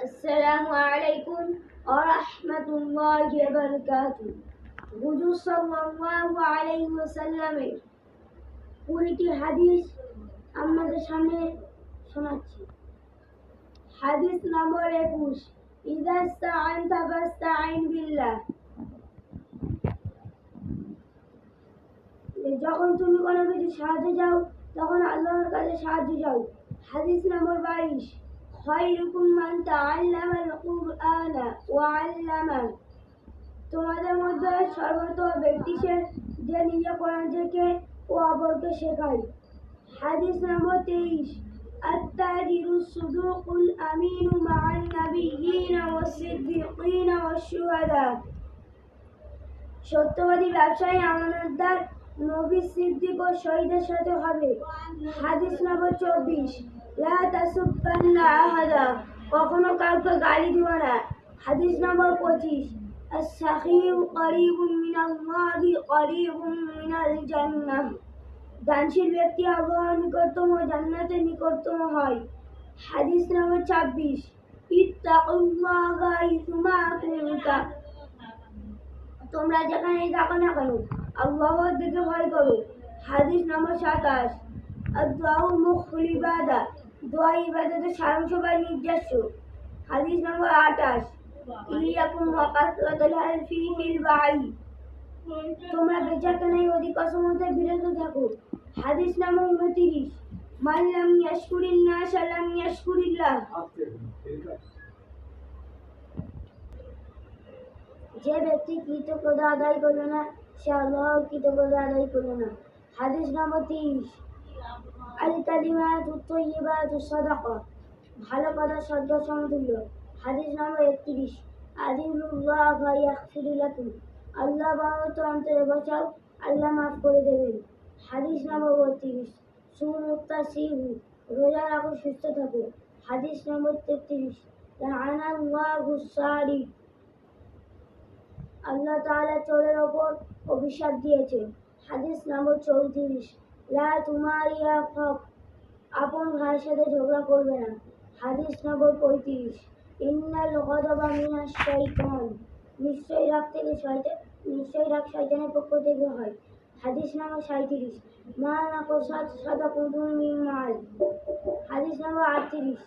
السلام عليكم ورحمة الله وبركاته হুজুর সাল্লাল্লাহু আলাইহি ওয়াসাল্লামের কুড়িটি হাদিস আমাদের সামনে শোনাচ্ছি হাদিস নম্বর একুশ ইদা ইস্তাআনতা ফাস্তাইন বিল্লাহ যখন তুমি কোনো কিছু সাহায্য চাও তখন আল্লাহর কাছে সাহায্য চাও হাদিস নম্বর বাইশ খয়রুকুম মান তাআল্লামাল কুরআনা ওয়া আল্লামা তোমাদের মধ্যে সর্বোত্তম ব্যক্তি সে যে নিজে কোরআন থেকে ও অপরকে শেখায় হাদিস নম্বর তেইশ التاجر الصدوق الأمين مع النبيين والصديقين والشهداء সত্যবাদী ব্যবসায়ী আমানতদার নবী সিদ্দিক ও শহীদের সাথে হবে হাদিস নম্বর চব্বিশ লা তাসুব্বান্না আহাদা কখনো কাউকে গালি দিও না হাদিস নম্বর পঁচিশ السخي قريب من الله قريب من الجنة দানশীল ব্যক্তি আল্লাহর নিকটতম জান্নাতের নিকটতম হয় হাদিস নম্বর ছাব্বিশ ইত্তাকুল্লাহা ইসুমা কুনতা তোমরা যেখানেই থাকো না কেন আল্লাহর দিকে ভয় করো হাদিস নম্বর সাতাশ আদুয়াউ মুখুল ইবাদা দোয়া ইবাদতের সারাংশ বা নির্দেশ্য হাদিস নম্বর আঠাশ। ইয়াকুম ওয়াকাসরাতুল হালফি ফিল বাই। তোমরা বেচাকেনায় অধিক অসমতে বিরত থাকো। হাদিস নম্বর উনতিরিশ। মান লাম ইয়াশকুরিন নাস লাম ইয়াশকুরিল্লাহ। যে ব্যক্তি কৃতজ্ঞতা আদায় করল না, সে আল্লাহর কৃতজ্ঞতা আদায় করল না। হাদিস নম্বর তিরিশ। আল কালিমাত উত্তয়িবাত সাদাকা। ভালো কথা, সদ্য সমতুল্য। হাদিস নম্বর একত্রিশ। আদিলুল্লাহ ভাই আখফিরুলাকুম আল্লাহ বাহত অন্তরে বসাও আল্লাহ মাফ করে দেবেন। হাদিস নম্বর বত্রিশ। সুমুক্তা সিহু, রোজা রাখো, সুস্থ থাকো। হাদিস নম্বর তেত্রিশ। গুসারি আল্লাহ তাআলা চোরের ওপর অভিশাপ দিয়েছে হাদিস নম্বর চৌত্রিশ। লা তুমারিয়া ফক। আপন ভাইয়ের সাথে ঝগড়া করবে না। হাদিস নম্বর পঁয়ত্রিশ। ইন্নাল গদবা মিনাশ শাইতান। নিশ্চয়ই রাগ থেকে শয়তান নিশ্চয়ই রাগ শয়তানের পক্ষ থেকে হয়। হাদিস নম্বর সাঁইত্রিশ। মা নাকসাত সাদা কুদুম মিন মাল। হাদিস নম্বর আটত্রিশ।